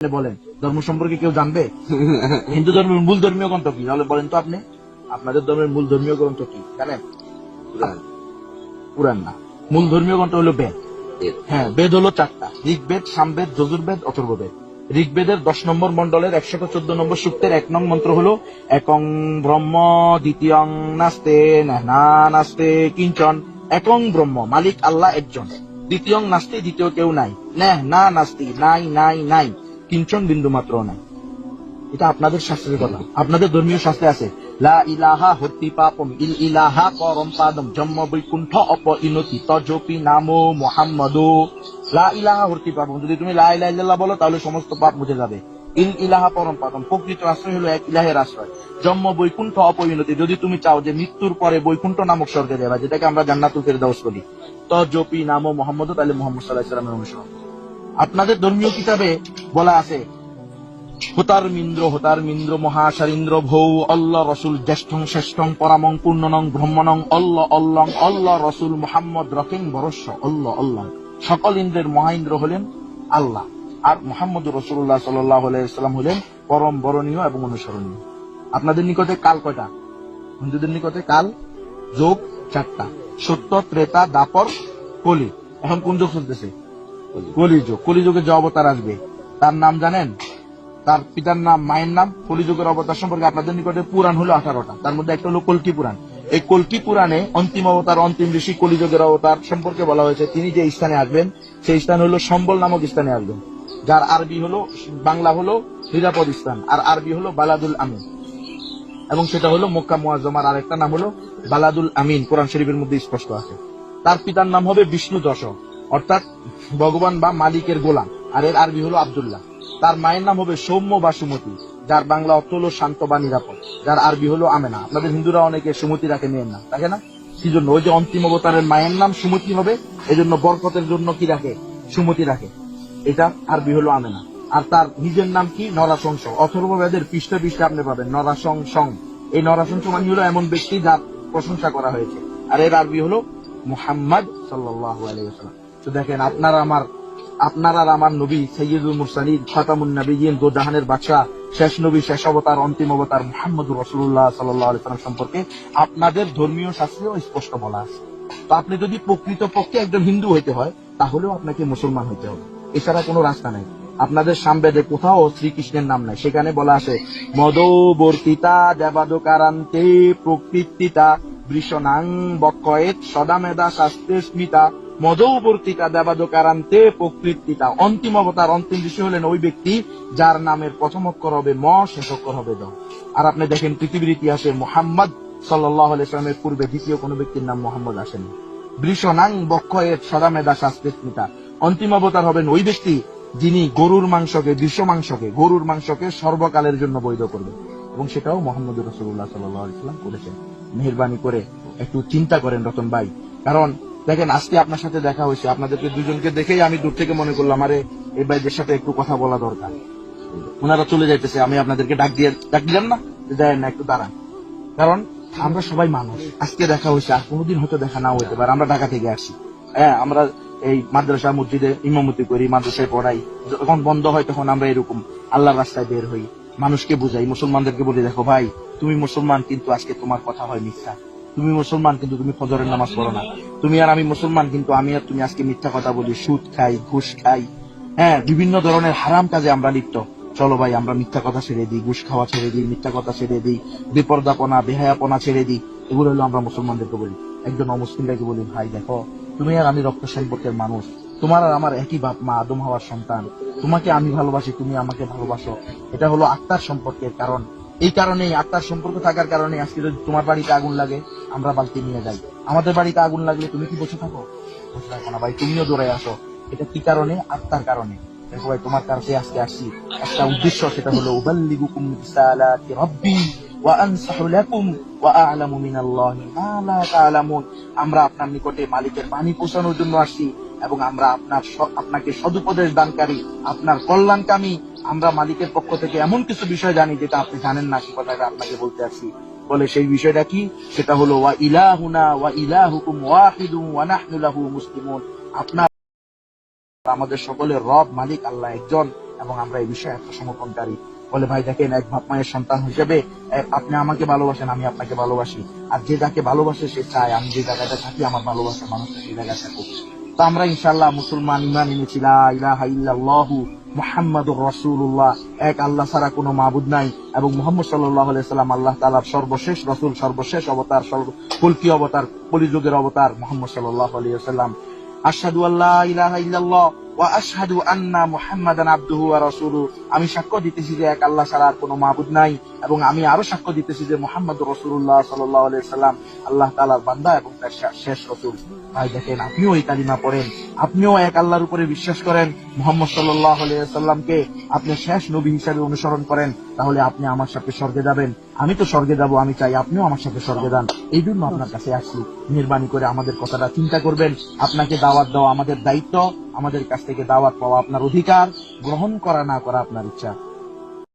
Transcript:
বলেন ধর্ম সম্পর্কে কেউ জানবে? হিন্দু ধর্মের মূল ধর্মীয় গ্রন্থ কি? তাহলে বলেন তো আপনি আপনাদের ধর্মের মূল ধর্মীয় গ্রন্থ কি? জানেন? পুরাণ না। মূল ধর্মীয় গ্রন্থ হলো বেদ। হ্যাঁ বেদ হলো চারটা। ঋগ্বেদ সামবেদ যজুর্বেদ অথর্ববেদ। ঋগ্বেদের দশ নম্বর মন্ডলের একশত চোদ্দ নম্বর সূক্তের এক নং মন্ত্র হলো একং ব্রহ্ম দ্বিতীয়ং নাস্তে না নাস্তে কিঞ্চন। একং ব্রহ্ম মালিক আল্লাহ একজন। দ্বিতীয়ং নাস্তি দ্বিতীয় কেউ নাই। নেহ না নাস্তি নাই নাই নাই। কিঞ্চন বিন্দু মাত্র নাই এটা আপনাদের শাস্ত্রের কথা। আপনাদের ধর্মীয় শাস্ত্রে আছে, লা ইলাহা হত্তি পাপম, ইল ইলাহা পাদম বৈকুণ্ঠ অপ ইনতি তজপি নামো মোহাম্মদো। লা ইলাহা হত্তি পাপম, যদি তুমি লা ইলাহা ইল্লাল্লাহ বলো, তাহলে সমস্ত পাপ মুছে যাবে। ইল ইলাহা পরম পাদম প্রকৃত আশ্রয় হলো এক ইলাহের আশ্রয়। জন্ম বৈকুণ্ঠ অপরিণতি, যদি তুমি চাও যে মৃত্যুর পরে বৈকুণ্ঠ নামক স্বর্গে যাবা যেটাকে আমরা জান্নাতুল ফেরদাউস বলি। তজপি নামো মোহাম্মদ, তাহলে মোহাম্মদ সাল্লাহ সাল্লামের অনুসরণ। আপনাদের ধর্মীয় কিতাবে বলা আছে, হোতার মিন্দ্র হোতার মিন্দ্র, মহাসারিন্দ্র, ভৌ, অল্ল রসুল জ্যেষ্ঠং শ্রেষ্ঠং পরামং পূর্ণনং ব্রহ্মণং অল্ল অল্লং, অল্ল রসুল মোহাম্মদ রকিং বরস্য, অল্ল অল্লং। সকল ইন্দ্রের মহাইন্দ্র হলেন আল্লাহ, আর মোহাম্মদ রসুল্লাহ সাল্লাম হলেন পরম বরণীয় এবং অনুসরণীয়। আপনাদের নিকটে কাল কয়টা? হিন্দুদের নিকটে কাল, যোগ চারটা। সত্য, ত্রেতা, দাপর, কলি। এখন কোন যোগ চলতেছে? কলিযুগ। কলিযুগে। যে অবতার আসবে, তার নাম জানেন? তার পিতার নাম, মায়ের নাম কলিযুগের অবতার সম্পর্কে আপনাদের নিকটে পুরাণ হলো আঠারোটা। তার মধ্যে একটা হলো কলকি পুরাণ। এই কলকি পুরাণে অন্তিম অবতার, অন্তিম ঋষি কলিযুগের অবতার সম্পর্কে বলা হয়েছে। তিনি যে স্থানে আসবেন, সেই স্থান হলো সম্বল নামক স্থানে আসবেন। যার আরবি হলো, বাংলা হলো নিরাপদ স্থান, আর আরবি হলো বালাদুল আমিন। এবং সেটা হলো মক্কা মুয়াজ্জমার আরেকটা নাম হলো বালাদুল আমিন। কোরআন শরীফের মধ্যে স্পষ্ট আছে। তার পিতার নাম হবে বিষ্ণু দশক অর্থাৎ ভগবান বা মালিকের গোলাম, আর এর আরবি হলো আবদুল্লাহ। তার মায়ের নাম হবে সৌম্য বা সুমতি, যার বাংলা অর্থ হলো শান্ত বা নিরাপদ। যার আরবি হলো আমেনা। আপনাদের হিন্দুরা অনেকে সুমতি রাখে মেয়ের নাম তাকে না? কি জন্য ওই যে অন্তিম অবতারের মায়ের নাম সুমতি হবে, এজন্য বরকতের জন্য কি রাখে? সুমতি রাখে। এটা আরবি হলো আমেনা। আর তার নিজের নাম কি? নরাশংস। অথর্ব বেদের পৃষ্ঠা পৃষ্ঠে আপনি পাবেন নরাশং সং এই নরাশংস মানে হলো এমন ব্যক্তি যার প্রশংসা করা হয়েছে। আর এর আরবি হলো মুহাম্মদ সাল্লাল্লাহু আলাইহি ওয়াসাল্লাম। তো দেখেন, আপনারা আমার, আপনার আর আমার নবী সৈয়দুল মুরসালিন খাতামুন নবীন দো জাহানের বাদশাহ, শেষ নবী, শেষ অবতার, অন্তিম অবতার মুহাম্মদুর রাসূলুল্লাহ সাল্লাল্লাহু আলাইহি সম্পর্কে আপনাদের ধর্মীয় শাস্ত্রেও স্পষ্ট বলা আছে। তো আপনি যদি প্রকৃত পক্ষে একজন হিন্দু হইতে হয়, তাহলেও আপনাকে মুসলমান হইতে হবে। এছাড়া কোনো রাস্তা নাই। আপনাদের সামবেদে কোথাও শ্রীকৃষ্ণের নাম নাই। সেখানে বলা আছে, মদবর্তিতা দেবাদকারান্তে প্রকৃতিতা বৃষণাং বক্ষয়েত সদামেদা শাস্ত্রে স্মিতা। মদবর্তিতা দেবাদকারান্তে প্রকৃতিতা। অন্তিম অবতার, অন্তিম ঋষি হলেন ওই ব্যক্তি যার নামের প্রথম অক্ষর হবে ম, শেষ অক্ষর হবে দ। আর আপনি দেখেন পৃথিবীর ইতিহাসে মোহাম্মদ সাল্লাহ আলাইসলামের পূর্বে দ্বিতীয় কোনো ব্যক্তির নাম মোহাম্মদ আসেনি। বৃষণাং বক্ষয়েত সদামেদা শাস্ত্রে স্মিতা অন্তিম অবতার হবেন ওই ব্যক্তি যিনি গরুর মাংসকে, দৃশ্য মাংসকে, গরুর মাংসকে সর্বকালের জন্য বৈধ করবেন। এবং সেটাও মোহাম্মদ রসুল্লাহ সাল্লাম করেছেন। মেহরবানি করে একটু চিন্তা করেন রতন ভাই। কারণ দেখেন, আজকে আপনার সাথে দেখা হয়েছে। আপনাদেরকে দুজনকে দেখেই আমি দূর থেকে মনে করলাম, আরে, এই ভাইদের সাথে একটু কথা বলা দরকার। ওনারা চলে যাইতেছে, আমি আপনাদেরকে ডাক দিয়ে ডাক দিলাম না? যে দেয় না, একটু দাঁড়ান। কারণ আমরা সবাই মানুষ। আজকে দেখা হয়েছে, আর কোনোদিন হয়তো দেখা নাও হইতে পারে। আমরা ঢাকা থেকে আসি হ্যাঁ আমরা এই মাদ্রাসা, মসজিদে ইমামতি করি, মাদ্রাসায় পড়াই। যখন বন্ধ হয় তখন আমরা এরকম আল্লাহর রাস্তায় বের হই। মানুষকে বুঝাই, মুসলমানদেরকে বলি, দেখো ভাই, তুমি মুসলমান, কিন্তু আজকে তোমার কথা হয় মিথ্যা। তুমি মুসলমান, কিন্তু তুমি ফজরের নামাজ পড়ো না। তুমি আর আমি মুসলমান, কিন্তু আমি আর তুমি আজকে মিথ্যা কথা বলি, সুদ খাই, ঘুষ খাই। হ্যাঁ বিভিন্ন ধরনের হারাম কাজে আমরা লিপ্ত। চলো ভাই, আমরা মিথ্যা কথা ছেড়ে দিই, ঘুষ খাওয়া ছেড়ে দিই, মিথ্যা কথা ছেড়ে দিই, বিপর্দাপনা, বেহায়াপনা ছেড়ে দিই। এগুলো হলো আমরা মুসলমানদেরকে বলি। একজন অমুসলিমরাকে বলি, ভাই, দেখো, তুমি আর আমি রক্ত সম্পর্কের মানুষ। তোমার আর আমার একই বাপ মা, আদম, হওয়ার সন্তান। তোমাকে আমি ভালোবাসি, তুমি আমাকে ভালোবাসো। এটা হলো আত্মার সম্পর্কের কারণ। এই কারণেই, আত্মার সম্পর্ক থাকার কারণে আজকে যদি তোমার বাড়িতে আগুন লাগে, আমরা বালতি নিয়ে যাই। আমাদের বাড়িতে আগুন লাগলে তুমি কি বসে থাকো? বসে থাকো না ভাই, তুমিও দৌড়ে আসো। এটা কি কারণে? আত্মার কারণে। দেখো ভাই, তোমার কাছে আজকে আসছি। একটা উদ্দেশ্য, সেটা হলো, উবাল্লিগুকুম রিসালাতি রাব্বি ওয়া আনসাহু লাকুম ওয়া আ'লামু মিনাল্লাহি মা লা তা'লামুন। আমরা আপনার নিকটে মালিকের বাণী পৌঁছানোর জন্য আসছি এবং আমরা আপনার আপনাকে সদুপদেশ দানকারী, আপনার কল্যাণকামী আমরা মালিকের পক্ষ থেকে এমন কিছু বিষয় জানি যেটা আপনি জানেন না সে কথাটা আপনাকে বলতে আসি বলে সেই বিষয়টা কি? সেটা হলো, ওয়া ইলাহুনা, ওয়া ইলাহুকুম ওয়াহিদুন ওয়া নাহনু লাহু মুসলিমুন। আপনার, আমাদের সকলের রব, মালিক আল্লাহ একজন এবং আমরা এই বিষয়ে আত্মসমর্পণকারী বলে, ভাই, দেখেন, এক বাপ মায়ের সন্তান হিসেবে আপনি আমাকে ভালোবাসেন, আমি আপনাকে ভালোবাসি। আর যে যাকে ভালোবাসে, সে চায়, আমি যে জায়গাটা থাকি, আমার ভালোবাসার মানুষটা সেই জায়গায় থাকুক। তো আমরা ইনশাল্লাহ মুসলমান ইমান এনেছি, লা ইলাহা ইল্লাল্লাহু এক আল্লাহ ছাড়া কোনো মাবুদ নাই এবং মুহাম্মদ সাল্লাহ সাল্লাম আল্লাহ তালার সর্বশেষ রসুল, সর্বশেষ অবতার কলকি অবতার, কলিযুগের অবতার মোহাম্মদ সাল্লাহ আলিয়া সাল্লাম আল্লাহ আল্লা ইলাহা ইল্লাল্লাহ। আশহাদু আন্না মুহাম্মাদান আব্দুহু ওয়া রাসূলু আমি সাক্ষ্য দিতেছি যে এক আল্লাহ ছাড়া আর কোনো মাবুদ নাই এবং আমি আরও সাক্ষ্য দিতেছি যে মুহাম্মদুর রাসূলুল্লাহ সাল্লাল্লাহু আলাইহি সাল্লাম আল্লাহ তাআলার বান্দা এবং তার শেষ রাসূল। ভাই, দেখেন, আপনিও এই কালিমা পড়েন। আপনিও এক আল্লাহর উপরে বিশ্বাস করেন, মোহাম্মদ সাল্লাহ সাল্লামকে আপনি শেষ নবী হিসাবে অনুসরণ করেন, তাহলে আপনি আমার সাথে স্বর্গে যাবেন। আমি তো স্বর্গে যাব, আমি চাই আপনিও আমার সাথে স্বর্গে যান। এই জন্য আপনার কাছে আসছি। মেহরবানি করে আমাদের কথাটা চিন্তা করবেন। আপনাকে দাওয়াত দেওয়া আমাদের দায়িত্ব। আমাদের কাছ থেকে দাওয়াত পাওয়া আপনার অধিকার। গ্রহণ করা না করা আপনার ইচ্ছা।